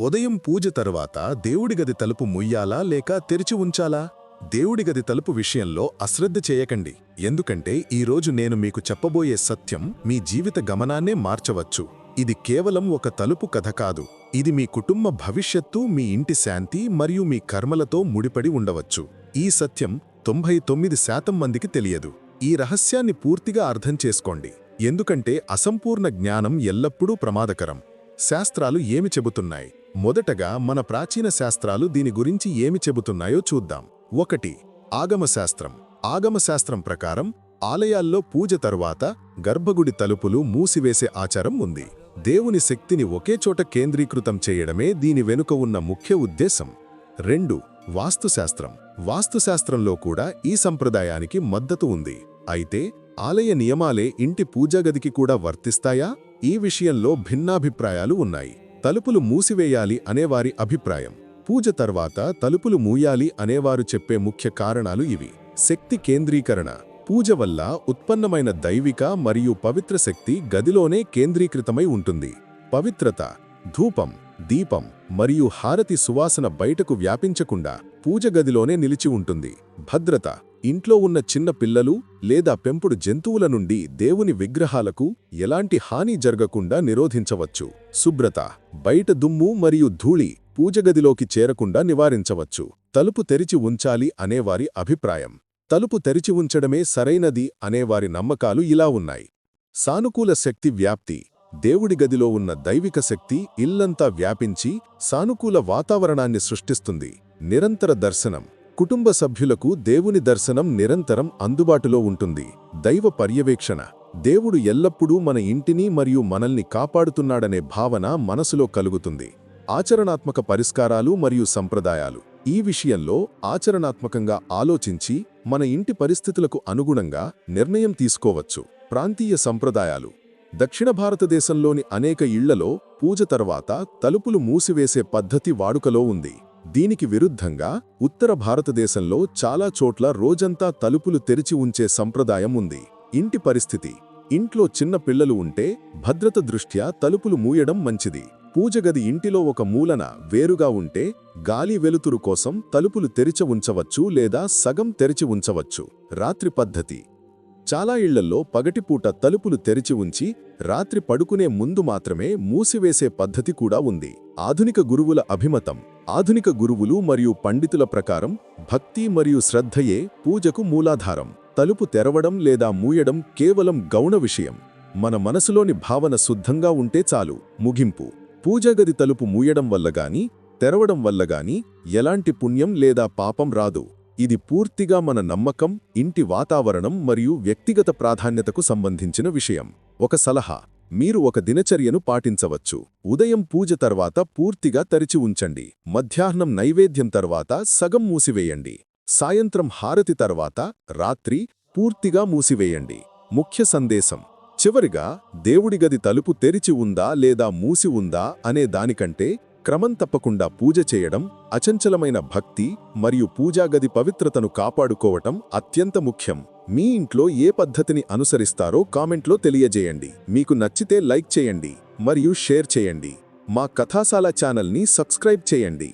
ఉదయం పూజ తరువాత దేవుడి గది తలుపు ముయ్యాలా లేక తెరిచి ఉంచాలా? దేవుడి గది తలుపు విషయంలో అశ్రద్ధ చేయకండి. ఎందుకంటే ఈరోజు నేను మీకు చెప్పబోయే సత్యం మీ జీవిత గమనాన్నే మార్చవచ్చు. ఇది కేవలం ఒక తలుపు కథ కాదు. ఇది మీ కుటుంబ భవిష్యత్తు మీ ఇంటి శాంతి మరియు మీ కర్మలతో ముడిపడి ఉండవచ్చు. ఈ సత్యం తొంభై తొమ్మిది శాతం మందికి తెలియదు. ఈ రహస్యాన్ని పూర్తిగా అర్థం చేసుకోండి. ఎందుకంటే అసంపూర్ణ జ్ఞానం ఎల్లప్పుడూ ప్రమాదకరం. శాస్త్రాలు ఏమి చెబుతున్నాయి? మొదటగా మన ప్రాచీన శాస్త్రాలు దీని గురించి ఏమి చెబుతున్నాయో చూద్దాం. ఒకటి ఆగమశాస్త్రం. ఆగమశాస్త్రం ప్రకారం ఆలయాల్లో పూజ తరువాత గర్భగుడి తలుపులు మూసివేసే ఆచారం ఉంది. దేవుని శక్తిని ఒకే చోట కేంద్రీకృతం చేయడమే దీని వెనుక ఉన్న ముఖ్య ఉద్దేశం. రెండు వాస్తుశాస్త్రం. వాస్తుశాస్త్రంలో కూడా ఈ సంప్రదాయానికి మద్దతు ఉంది. అయితే ఆలయ నియమాలే ఇంటి పూజాగదికి కూడా వర్తిస్తాయా? ఈ విషయంలో భిన్నాభిప్రాయాలు ఉన్నాయి. తలుపులు మూసివేయాలి అనేవారి అభిప్రాయం. పూజ తర్వాత తలుపులు మూయాలి అనేవారు చెప్పే ముఖ్య కారణాలు ఇవి. శక్తి కేంద్రీకరణ. పూజ వల్ల ఉత్పన్నమైన దైవిక మరియు పవిత్ర శక్తి గదిలోనే కేంద్రీకృతమై ఉంటుంది. పవిత్రత ధూపం దీపం మరియు హారతి సువాసన బయటకు వ్యాపించకుండా పూజ గదిలోనే నిలిచి ఉంటుంది. భద్రత ఇంట్లో ఉన్న చిన్న పిల్లలు లేదా పెంపుడు జంతువుల నుండి దేవుని విగ్రహాలకు ఎలాంటి హాని జరగకుండా నిరోధించవచ్చు. శుభ్రత బయట దుమ్ము మరియు ధూళి పూజగదిలోకి చేరకుండా నివారించవచ్చు. తలుపు తెరిచి ఉంచాలి అనేవారి అభిప్రాయం. తలుపు తెరిచి ఉంచడమే సరైనది అనేవారి నమ్మకాలు ఇలా ఉన్నాయి. సానుకూల శక్తి వ్యాప్తి దేవుడి గదిలో ఉన్న దైవిక శక్తి ఇల్లంతా వ్యాపించి సానుకూల వాతావరణాన్ని సృష్టిస్తుంది. నిరంతర దర్శనం కుటుంబ సభ్యులకు దేవుని దర్శనం నిరంతరం అందుబాటులో ఉంటుంది. దైవ పర్యవేక్షణ. దేవుడు ఎల్లప్పుడూ మన ఇంటిని మరియు మనల్ని కాపాడుతున్నాడనే భావన మనసులో కలుగుతుంది. ఆచరణాత్మక పరిష్కారాలు మరియు సంప్రదాయాలు. ఈ విషయంలో ఆచరణాత్మకంగా ఆలోచించి మన ఇంటి పరిస్థితులకు అనుగుణంగా నిర్ణయం తీసుకోవచ్చు. ప్రాంతీయ సంప్రదాయాలు. దక్షిణ భారతదేశంలోని అనేక ఇళ్ళలో పూజ తర్వాత తలుపులు మూసివేసే పద్ధతి వాడుకలో ఉంది. దీనికి విరుద్ధంగా ఉత్తర భారతదేశంలో చాలా చోట్ల రోజంతా తలుపులు తెరిచి ఉంచే సంప్రదాయం ఉంది. ఇంటి పరిస్థితి. ఇంట్లో చిన్న పిల్లలు ఉంటే భద్రత దృష్ట్యా తలుపులు మూయడం మంచిది. పూజగది ఇంటిలో ఒక మూలన వేరుగా ఉంటే గాలి వెలుతురు కోసం తలుపులు తెరిచి ఉంచవచ్చు లేదా సగం తెరిచి ఉంచవచ్చు. రాత్రి పద్ధతి. చాలా ఇళ్ళల్లో పగటిపూట తలుపులు తెరిచి ఉంచి రాత్రి పడుకునే ముందు మాత్రమే మూసివేసే పద్ధతి కూడా ఉంది. ఆధునిక గురువుల అభిమతం ఆధునిక గురువులు మరియు పండితుల ప్రకారం భక్తి మరియు శ్రద్ధయే పూజకు మూలాధారం. తలుపు తెరవడం లేదా మూయడం కేవలం గౌణ విషయం. మన మనసులోని భావన శుద్ధంగా ఉంటే చాలు. ముగింపు. పూజగది తలుపు మూయడం వల్లగాని తెరవడం వల్లగాని ఎలాంటి పుణ్యం లేదా పాపం రాదు. ఇది పూర్తిగా మన నమ్మకం ఇంటి వాతావరణం మరియు వ్యక్తిగత ప్రాధాన్యతకు సంబంధించిన విషయం. ఒక సలహా మీరు ఒక దినచర్యను పాటించవచ్చు. ఉదయం పూజ తర్వాత పూర్తిగా తెరిచి ఉంచండి. మధ్యాహ్నం నైవేద్యం తర్వాత సగం మూసివేయండి. సాయంత్రం హారతి తర్వాత రాత్రి పూర్తిగా మూసివేయండి. ముఖ్య సందేశం చివరిగా దేవుడి గది తలుపు తెరిచి ఉందా లేదా మూసి ఉందా అనే దానికంటే క్రమం తప్పకుండా పూజ చేయడం అచంచలమైన భక్తి మరియు పూజాగది పవిత్రతను కాపాడుకోవటం అత్యంత ముఖ్యం. మీ ఇంట్లో ఏ పద్ధతిని అనుసరిస్తారో కామెంట్లో తెలియజేయండి. మీకు నచ్చితే లైక్ చేయండి మరియు షేర్ చేయండి. మా కథాశాల ఛానల్ని సబ్స్క్రైబ్ చేయండి.